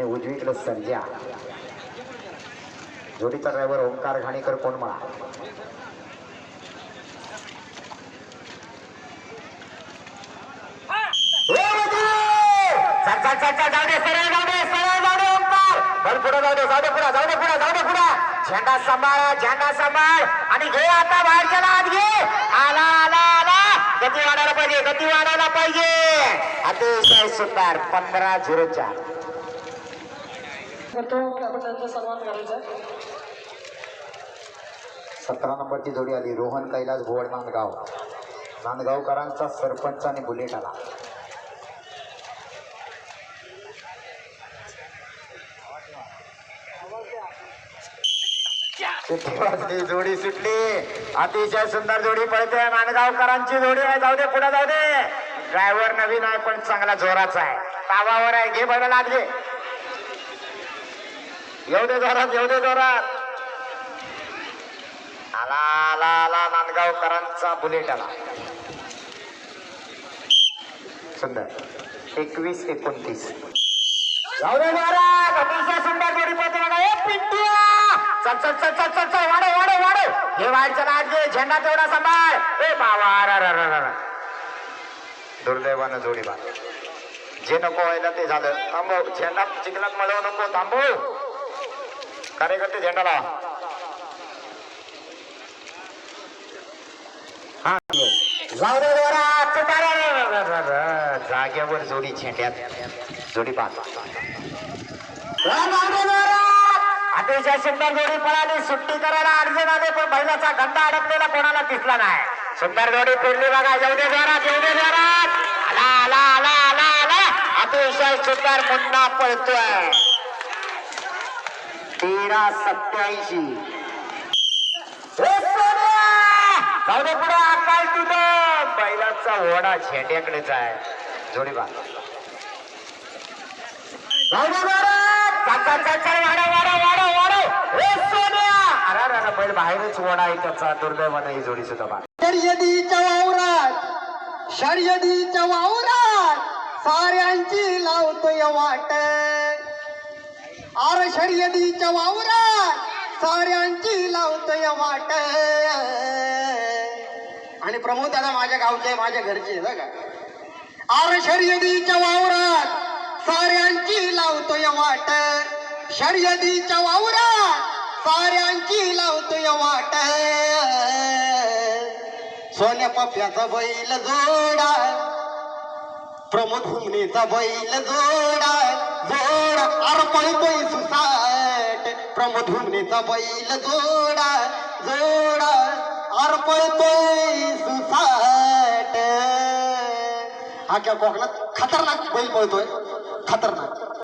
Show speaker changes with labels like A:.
A: आणि उजवीकडे सर्जा जोडीचा ड्रायव्हर ओंकार घाणेकर कोणमळा ए झेंडा सांभाळ झेंडा सांभाळ. आणि घे आता बाहेरच्याला आत घे. आला आला आला. गती वाढायला पाहिजे गती वाढायला पाहिजे. अतिशय सुंदर पंधरा झिरो चार.
B: तर तो आपण त्यांचा सन्मान करायचा
A: सतरा नंबरची जोडी आली. रोहन कैलास भोवड नांदगाव. नांदगावकरांचा सरपंच आणि बुलेट आला जोडी सुटली. अतिशय सुंदर जोडी पळते. नांदगावकरांची जोडी आहे. जाऊ दे पुढे जाऊ दे. ड्रायव्हर नवीन आहे पण चांगला जोराचा आहे. तावावर आहे. घे बघायला लागले. येऊ दे जोरात येऊ दे जोरात. आला आला आला नांदगावकरांचा बुलेट आला. सुंदर. एकवीस एकोणतीस. जाऊ दे महाराज अतिशय सुंदर जोडी ए चल चल चल चल चल चल वाढव वाढव वाढव. हे वाढच्या आज घे झेंडा तेवढा सांभाळ. ए बाबा अरे दुर्दैवानं जोडी बा जे नको व्हायला ते झालं. थांबव झेंडा चिखलात मळव नको थांबव. कार्यकर्ते झेंडा लावा हा अरे, जाग्यावर जोडी झेंड्यात. जोडी पाहतो अतिशय सुंदर जोडी पळाली. सुट्टी करायला अडचण आले पण बैलाचा गंडा अडकलेला कोणाला दिसला नाही. सुंदर जोडी फिरली बघा. येऊ दे जोरात येऊ दे जोरात आला आला आला आला आला. अतिशय सुंदर मुन्ना पळतोय. तेरा सत्याऐंशी. जाऊ दे पुढे आकाश तुझं बैलाचा ओढा झेंड्याकडेच आहे जोडी बा. बैल बाहेरच ओढा आहे त्याचा. दुर्दैवानं ही जोडी सुद्धा बा.
B: शर्यतीच्या वावरात शर्यतीच्या वावरात साऱ्यांची लावतोय वाट. आर शर्यतीच्या वावरा साऱ्यांची लावतोय वाट. आणि प्रमोद दादा माझ्या गावचे माझ्या घरचे आहे बघा. आर शर्यतीच्या वावरात साऱ्यांची लावतोय वाट. शर्यतीच्या वावरात साऱ्यांची लावतोय वाट. सोन्या पप्प्याचा बैल जोडा प्रमोद हुमणीचा बैल जोडा जोडा अर पळतोय सुसाट. प्रमोद बैल जोडा जोडा अर पळतोय सुसाट. हा क्या कोकणात खतरनाक बैल पळतोय. खतरनाक.